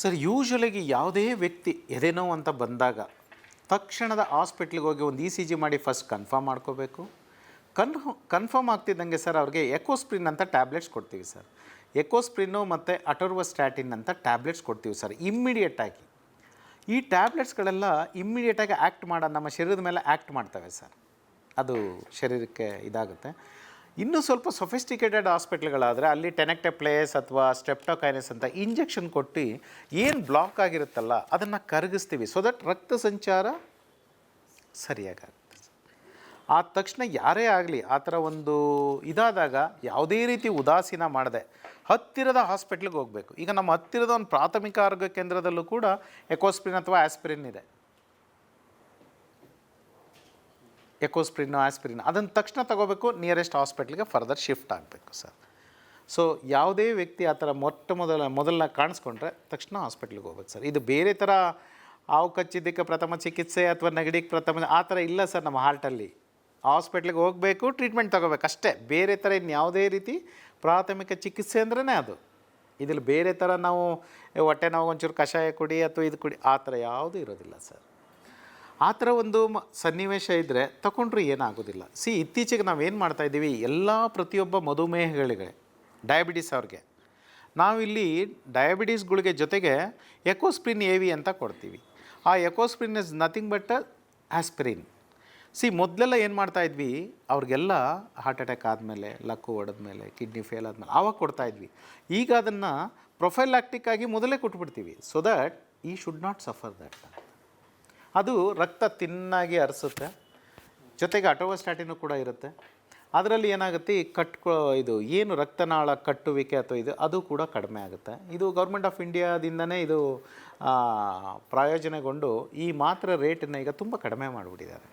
Sir, ಯೂಶ್ವಲಾಗಿ ಯಾವುದೇ ವ್ಯಕ್ತಿ ಎದೆನೋವು ಅಂತ ಬಂದಾಗ ತಕ್ಷಣದ ಹಾಸ್ಪಿಟ್ಲಿಗೆ ಹೋಗಿ ಒಂದು ಇ ಸಿ ಜಿ ಮಾಡಿ ಫಸ್ಟ್ ಕನ್ಫರ್ಮ್ ಮಾಡ್ಕೋಬೇಕು. ಕನ್ಫ, ಕನ್ಫರ್ಮ್ ಆಗ್ತಿದ್ದಂಗೆ ಸರ್ ಅವ್ರಿಗೆ ಎಕೋಸ್ಪ್ರಿನ್ ಅಂತ ಟ್ಯಾಬ್ಲೆಟ್ಸ್ ಕೊಡ್ತೀವಿ ಸರ್. ಎಕೋಸ್ಪ್ರಿನ್ನು ಮತ್ತು ಅಟೋರ್ವಸ್ಟ್ಯಾಟಿನ್ ಅಂತ ಟ್ಯಾಬ್ಲೆಟ್ಸ್ ಕೊಡ್ತೀವಿ ಸರ್ ಇಮ್ಮಿಡಿಯೇಟಾಗಿ ಈ ಟ್ಯಾಬ್ಲೆಟ್ಸ್ಗಳೆಲ್ಲ ಇಮ್ಮಿಡಿಯೇಟಾಗಿ ಆ್ಯಕ್ಟ್ ಮಾಡೋ, ನಮ್ಮ ಶರೀರದ ಮೇಲೆ ಆ್ಯಕ್ಟ್ ಮಾಡ್ತವೆ ಸರ್. ಅದು ಶರೀರಕ್ಕೆ ಇದಾಗುತ್ತೆ. ಇನ್ನೂ ಸ್ವಲ್ಪ ಸೊಫಿಸ್ಟಿಕೇಟೆಡ್ ಹಾಸ್ಪಿಟ್ಲ್ಗಳಾದರೆ ಅಲ್ಲಿ ಟೆನೆಕ್ಟೆಪ್ಲೇಸ್ ಅಥವಾ ಸ್ಟೆಪ್ಟೋಕೈನಸ್ ಅಂತ ಇಂಜೆಕ್ಷನ್ ಕೊಟ್ಟು ಏನು ಬ್ಲಾಕ್ ಆಗಿರುತ್ತಲ್ಲ ಅದನ್ನು ಕರಗಿಸ್ತೀವಿ. ಸೊ ದಟ್ ರಕ್ತ ಸಂಚಾರ ಸರಿಯಾಗುತ್ತೆ ಆದ ತಕ್ಷಣ ಯಾರೇ ಆಗಲಿ ಆ ಥರ ಒಂದು ಇದಾದಾಗ ಯಾವುದೇ ರೀತಿ ಉದಾಸೀನ ಮಾಡದೆ ಹತ್ತಿರದ ಹಾಸ್ಪಿಟ್ಲಿಗೆ ಹೋಗಬೇಕು. ಈಗ ನಮ್ಮ ಹತ್ತಿರದ ಒಂದು ಪ್ರಾಥಮಿಕ ಆರೋಗ್ಯ ಕೇಂದ್ರದಲ್ಲೂ ಕೂಡ ಎಕೋಸ್ಪ್ರಿನ್ ಅಥವಾ ಆಸ್ಪಿರಿನ್ ಇದೆ. ಎಕೋಸ್ಪ್ರಿನ್, ಆಸ್ಪಿರಿನ್, ಅದನ್ನು ತಕ್ಷಣ ತಗೋಬೇಕು ನಿಯರೆಸ್ಟ್ ಹಾಸ್ಪಿಟ್ಲಿಗೆ ಫರ್ದರ್ ಶಿಫ್ಟ್ ಆಗಬೇಕು ಸರ್. ಸೊ ಯಾವುದೇ ವ್ಯಕ್ತಿ ಆ ಥರ ಮೊಟ್ಟ ಮೊದಲ ಮೊದಲನ್ನ ಕಾಣಿಸ್ಕೊಂಡ್ರೆ ತಕ್ಷಣ ಹಾಸ್ಪಿಟ್ಲಿಗೆ ಹೋಗ್ಬೇಕು ಸರ್. ಇದು ಬೇರೆ ಥರ ಹಾವು ಕಚ್ಚಿದ್ದಕ್ಕೆ ಪ್ರಥಮ ಚಿಕಿತ್ಸೆ ಅಥವಾ ನೆಗಡಿಗೆ ಪ್ರಥಮ, ಆ ಥರ ಇಲ್ಲ ಸರ್ ನಮ್ಮ ಹಾರ್ಟಲ್ಲಿ ಹಾಸ್ಪಿಟ್ಲಿಗೆ ಹೋಗಬೇಕು ಟ್ರೀಟ್ಮೆಂಟ್ ತಗೋಬೇಕು, ಅಷ್ಟೇ. ಬೇರೆ ಥರ ಇನ್ನು ಯಾವುದೇ ರೀತಿ ಪ್ರಾಥಮಿಕ ಚಿಕಿತ್ಸೆ ಅಂದ್ರೇ ಅದು. ಇದ್ರಲ್ಲಿ ಬೇರೆ ಥರ ನಾವು ಹೊಟ್ಟೆ ನಾವು ಒಂಚೂರು ಕಷಾಯ ಕುಡಿ ಅಥವಾ ಇದು ಕುಡಿ, ಆ ಥರ ಯಾವುದೂ ಇರೋದಿಲ್ಲ ಸರ್. ಆ ಥರ ಒಂದು ಮ ಸನ್ನಿವೇಶ ಇದ್ದರೆ ತಗೊಂಡ್ರೆ ಏನಾಗೋದಿಲ್ಲ. ಸಿ, ಇತ್ತೀಚೆಗೆ ನಾವೇನು ಮಾಡ್ತಾಯಿದ್ದೀವಿ ಎಲ್ಲ ಪ್ರತಿಯೊಬ್ಬ ಮಧುಮೇಹಗಳಿಗೆ ಡಯಾಬಿಟಿಸ್ ಅವ್ರಿಗೆ, ನಾವಿಲ್ಲಿ ಡಯಾಬಿಟೀಸ್ಗಳಿಗೆ ಜೊತೆಗೆ ಎಕೋಸ್ಪ್ರಿನ್ ಎ ವಿ ಅಂತ ಕೊಡ್ತೀವಿ. ಆ Ecosprin is nothing but aspirin C, ಮೊದಲೆಲ್ಲ ಏನು ಮಾಡ್ತಾ ಇದ್ವಿ? ಅವ್ರಿಗೆಲ್ಲ ಹಾರ್ಟ್ ಅಟ್ಯಾಕ್ ಆದಮೇಲೆ, ಲಕ್ಕು ಹೊಡೆದ್ಮೇಲೆ ಕಿಡ್ನಿ ಫೇಲ್ ಆದಮೇಲೆ ಆವಾಗ ಕೊಡ್ತಾ ಇದ್ವಿ. ಈಗ ಅದನ್ನು ಪ್ರೊಫೈಲ್ ಆಗಿ ಮೊದಲೇ ಕೊಟ್ಬಿಡ್ತೀವಿ. So that he should not suffer that ಅದು ರಕ್ತ ತಿನ್ನಾಗಿ ಹರಿಸುತ್ತೆ ಜೊತೆಗೆ ಅಟೋವಸ್ಟಾಟಿನು ಕೂಡ ಇರುತ್ತೆ. ಅದರಲ್ಲಿ ಏನಾಗುತ್ತೆ, ಈ ಕಟ್ಕೊ, ಇದು ಏನು ರಕ್ತನಾಳ ಕಟ್ಟುವಿಕೆ ಅಥವಾ ಇದು, ಅದು ಕೂಡ ಕಡಿಮೆ ಆಗುತ್ತೆ. ಇದು ಗೌರ್ಮೆಂಟ್ ಆಫ್ ಇಂಡಿಯಾದಿಂದನೇ ಇದು ಪ್ರಾಯೋಜನೆಗೊಂಡು ಈ ಮಾತ್ರ ರೇಟನ್ನು ಈಗ ತುಂಬ ಕಡಿಮೆ ಮಾಡಿಬಿಟ್ಟಿದ್ದಾರೆ.